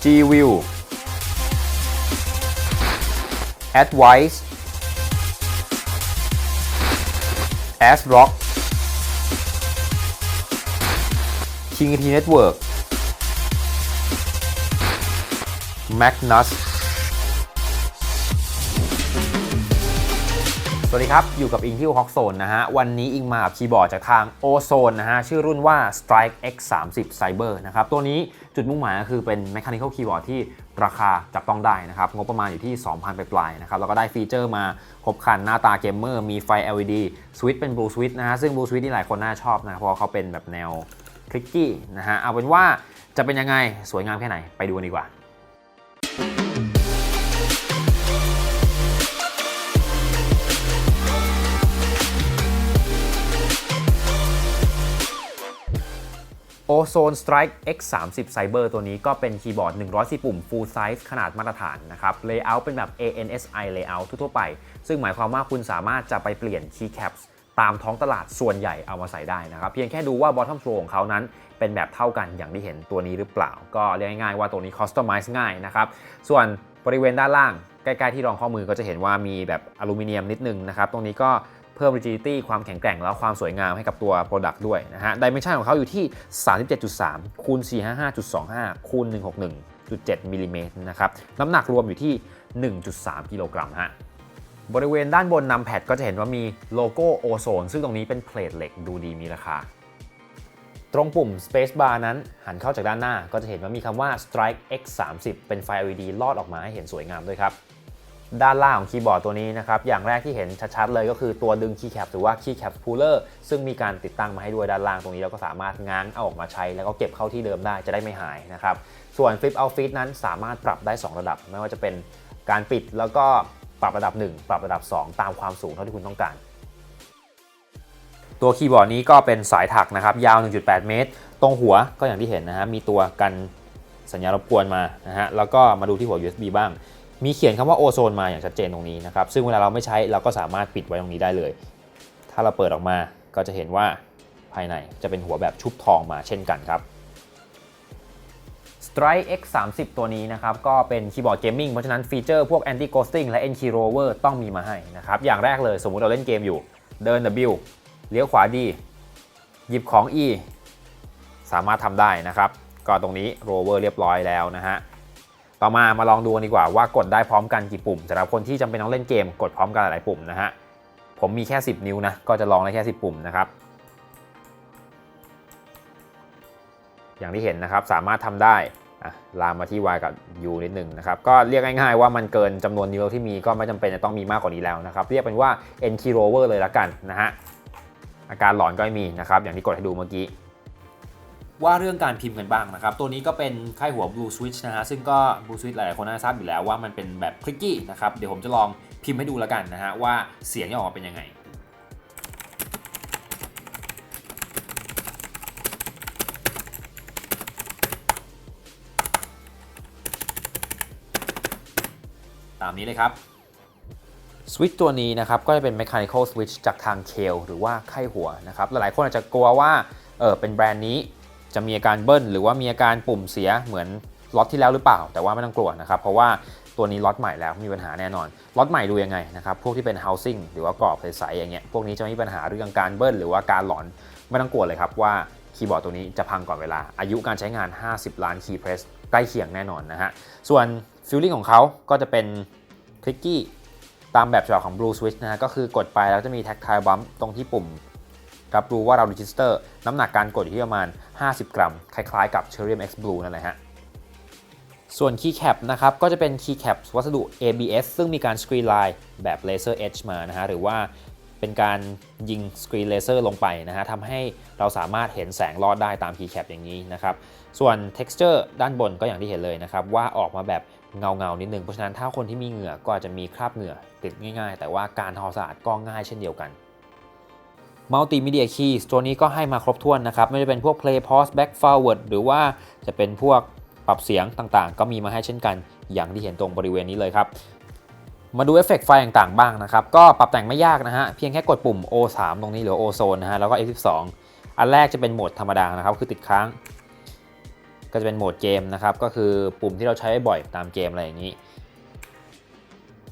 G View Advice As Rock King T Network Magnus สวัสดีครับ อยู่กับอิงที่ฮอกโซนนะฮะ วันนี้อิงมากับคีย์บอร์ดจากทาง Ozone นะฮะ ชื่อรุ่นว่า Strike X 3 0 Cyber นะครับ ตัวนี้จุดมุ่งหมายก็คือเป็น Mechanical Keyboard ที่ราคาจับต้องได้นะครับ งบประมาณอยู่ที่ 2,000ปลายๆนะครับ แล้วก็ได้ฟีเจอร์มาครบคันหน้าตาเกมเมอร์ มีไฟ LED สวิตช์เป็น Blue Switch นะฮะ ซึ่ง Blue Switch นี่หลายคนน่าชอบนะเพราะเขาเป็นแบบแนวคลิกกี้นะฮะ เอาเป็นว่าจะเป็นยังไงสวยงามแค่ไหนไปดูกันดีกว่า Ozone Strike X 3 0 Cyber ตัวนี้ก็เป็นคีย์บอร์ด104ปุ่ม Full Size ขนาดมาตรฐานนะครับ Layout เป็นแบบ ANSI Layout ทั่วๆไป ซึ่งหมายความว่าคุณสามารถจะไปเปลี่ยน Keycaps ตามท้องตลาดส่วนใหญ่เอามาใส่ได้นะครับ เพียงแค่ดูว่า Bottom Flow ของเขานั้น เป็นแบบเท่ากันอย่างที่เห็นตัวนี้หรือเปล่า ก็เรียกง่ายๆว่าตัวนี้ Customize ง่ายนะครับ ส่วนบริเวณด้านล่างใกล้ๆที่รองข้อมือก็จะเห็นว่ามีแบบอลูมิเนียมนิดนึงนะครับ ตรงนี้ก็ เพิ่ม rigidity ความแข็งแกร่งแล้วความสวยงามให้กับตัว Product ด้วยนะฮะ Dimension ของเขาอยู่ที่ 37.3 คูณ 455.25 คูณ 161.7มิลลิเมตรนะครับ น้ำหนักรวมอยู่ที่ 1.3 กิโลกรัมฮะบริเวณด้านบนนำแพดก็จะเห็นว่ามีโลโก้โอโซนซึ่งตรงนี้เป็นเพลทเหล็กดูดีมีราคา ตรงปุ่ม Space Bar นั้นหันเข้าจากด้านหน้าก็จะเห็นว่ามีคำว่า Strike X 3 0 เป็นไฟ LED ลอดออกมาให้เห็นสวยงามด้วยครับ ด้านล่างของคีย์บอร์ดตัวนี้นะครับอย่างแรกที่เห็นชัดๆเลยก็คือตัวดึงคีย์แคปหรือว่าคีย์แคปพูลเลอร์ซึ่งมีการติดตั้งมาให้ด้วยด้านล่างตรงนี้เราก็สามารถง้างเอาออกมาใช้ แล้วก็เก็บเข้าที่เดิมได้จะได้ไม่หายนะครับส่วน Flip Out Fit นั้นสามารถปรับได้ 2 ระดับ ไม่ว่าจะเป็นการปิดแล้วก็ปรับระดับ 1 ปรับระดับ 2 ตามความสูงเท่าที่คุณต้องการ ตัวคีย์บอร์ดนี้ก็เป็นสายถักนะครับยาว 1.8 เมตร ตรงหัวก็อย่างที่เห็นนะฮะมีตัวกันสัญญาณรบกวนมานะฮะแล้วก็มาดูที่หัว USB บ้าง มีเขียนคำว่าโอโซนมาอย่างชัดเจนตรงนี้นะครับ ซึ่งเวลาเราไม่ใช้เราก็สามารถปิดไว้ตรงนี้ได้เลย ถ้าเราเปิดออกมาก็จะเห็นว่าภายในจะเป็นหัวแบบชุบทองมาเช่นกันครับ Strike X 3 0ตัวนี้นะครับ ก็เป็นคีย์บอร์ดเกมมิ่งเพราะฉะนั้นฟีเจอร์พวก anti ghosting และ n key rover ต้องมีมาให้นะครับ อย่างแรกเลยสมมุติเราเล่นเกมอยู่ เดิน W เลี้ยวขวา D หยิบของ E สามารถทำได้นะครับ ก็ตรงนี้ rover เรียบร้อยแล้วนะฮะ ต่อมามาลองดูกันดีกว่าว่ากดได้พร้อมกันกี่ปุ่มสำหรับคนที่จำเป็นต้องเล่นเกมกดพร้อมกันหลายปุ่มนะฮะผมมีแค่ 10 นิ้วนะก็จะลองได้แค่ 10 ปุ่มนะครับอย่างที่เห็นนะครับสามารถทำได้ลามมาที่ Y กับ U นิดหนึ่งนะครับก็เรียกง่ายๆว่ามันเกินจำนวนนิ้วที่มีก็ไม่จำเป็นจะต้องมีมากกว่านี้แล้วนะครับเรียกเป็นว่า N key rover เลยละกันนะฮะอาการหลอนก็ไม่มีนะครับอย่างที่กดให้ดูเมื่อกี้ ว่าเรื่องการพิมพ์กันบ้างนะครับ ตัวนี้ก็เป็นค่ายหัว Blue Switch นะฮะ ซึ่งก็ Blue Switch หลายๆคนน่าทราบอยู่แล้วว่ามันเป็นแบบคลิกกี้นะครับ เดี๋ยวผมจะลองพิมพ์ให้ดูแล้วกันนะฮะ ว่าเสียงจะออกมาเป็นยังไงตามนี้เลยครับ สวิตช์ตัวนี้นะครับก็จะเป็น mechanical switch จากทางเคลหรือว่าไข้หัวนะครับ หลายๆคนอาจจะกลัวว่าเออเป็นแบรนด์นี้ จะมีอาการเบิ้ลหรือว่ามีอาการปุ่มเสียเหมือนล็อตที่แล้วหรือเปล่า แต่ว่าไม่ต้องกลัวนะครับ เพราะว่าตัวนี้ล็อตใหม่แล้วมีปัญหาแน่นอนล็อตใหม่ดูยังไงนะครับพวกที่เป็น housing หรือว่ากรอบใสๆอย่างเงี้ยพวกนี้จะไม่มีปัญหาเรื่องการเบิ้ลหรือว่าการหลอนไม่ต้องกลัวเลยครับว่าคีย์บอร์ดตัวนี้จะพังก่อนเวลา อายุการใช้งาน 50 ล้านคีย์เพรสใกล้เคียงแน่นอนนะฮะส่วนฟิลลิ่งของเขาก็จะเป็นคลิกกี้ตามแบบฉบับของ Blue Switch นะฮะก็คือกดไปแล้วจะมี tactile bump ตรงที่ปุ่ม รับรู้ว่าเรา register น้ำหนักการกดอยู่ที่ประมาณ 50 กรัม คล้ายๆกับ Cherrium X Blue นั่นแหละฮะส่วน keycap นะครับ ก็จะเป็น keycap วัสดุ ABS ซึ่งมีการ screen line แบบ laser edge มานะฮะ หรือว่าเป็นการยิง screen laser ลงไปนะฮะทำให้เราสามารถเห็นแสงรอดได้ตาม keycap อย่างนี้นะครับ ส่วน texture ด้านบนก็อย่างที่เห็นเลยนะครับ ว่าออกมาแบบเงาเงาๆนิดนึง เพราะฉะนั้นถ้าคนที่มีเหงื่อก็อาจจะมีคราบเหงื่อติดง่าย ๆ แต่ว่าการทอสะอาดก็ง่ายเช่นเดียวกัน มัลติมีเดียคีย์ตัวนี้ก็ให้มาครบถ้วนนะครับ ไม่ว่าจะเป็นพวก play pause back forward หรือว่าจะเป็นพวกปรับเสียงต่างๆ ก็มีมาให้เช่นกัน อย่างที่เห็นตรงบริเวณนี้เลยครับ มาดูเอฟเฟกต์ไฟต่างๆบ้างนะครับ ก็ปรับแต่งไม่ยากนะฮะ เพียงแค่กดปุ่ม O3 ตรงนี้หรือ Ozone นะฮะ แล้วก็ F12 อันแรกจะเป็นโหมดธรรมดานะครับ คือติดค้าง ก็จะเป็นโหมดเกมนะครับ ก็คือปุ่มที่เราใช้บ่อยตามเกมอะไรอย่างนี้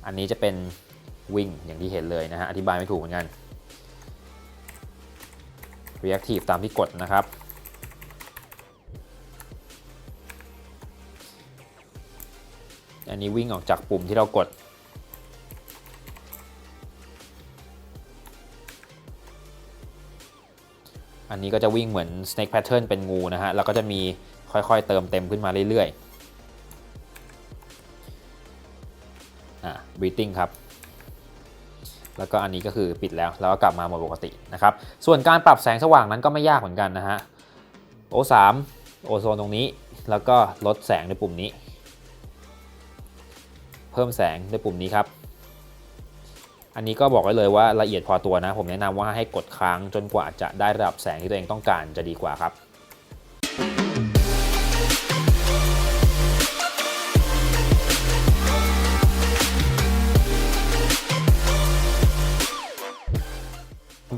อันนี้จะเป็นวิ่งอย่างที่เห็นเลยนะฮะ อธิบายไม่ถูกเหมือนกัน reactive ตามที่กดนะครับ อันนี้วิ่งออกจากปุ่มที่เรากด อันนี้ก็จะวิ่งเหมือน snake pattern เป็นงูนะฮะ แล้วก็จะมีค่อยๆ เติมเต็มขึ้นมาเรื่อยๆ อะ breathing ครับ แล้วก็อันนี้ก็คือปิดแล้ว แล้วก็กลับมาหมดปกตินะครับ ส่วนการปรับแสงสว่างนั้นก็ไม่ยากเหมือนกันนะฮะ O3 โอโซนตรงนี้ แล้วก็ลดแสงด้วยปุ่มนี้ เพิ่มแสงด้วยปุ่มนี้ครับ อันนี้ก็บอกไว้เลยว่าละเอียดพอตัวนะ ผมแนะนำว่าให้กดค้างจนกว่าจะได้ระดับแสงที่ตัวเองต้องการจะดีกว่าครับ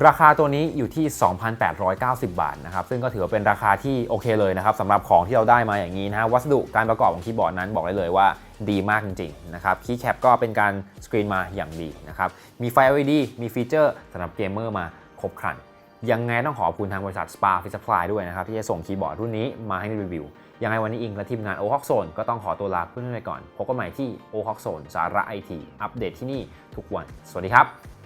ราคาตัวนี้อยู่ที่ 2,890 บาทนะครับ ซึ่งก็ถือว่าเป็นราคาที่โอเคเลยนะครับสำหรับของที่เราได้มาอย่างนี้นะฮะวัสดุการประกอบของคีย์บอร์ดนั้นบอกได้เลยว่าดีมากจริงๆนะครับคีย์แคปก็เป็นการสกรีนมาอย่างดีนะครับมีไฟ LED มีฟีเจอร์สำหรับเกมเมอร์มาครบครันยังไงต้องขอบคุณทางบริษัท Spa f i Supply ด้วยนะครับ ที่จะส่งคีย์บอร์ดรุ่นนี้มาให้รีวิว ยังไงวันนี้อิงและทีมงาน o h o k Zone ก็ต้องขอตัวลาเพื่อนๆไปก่อน พบกันใหม่ที่ o h o k Zone สาระไอทีอัปเดตที่นี่ทุกวัน สวัสดีครับ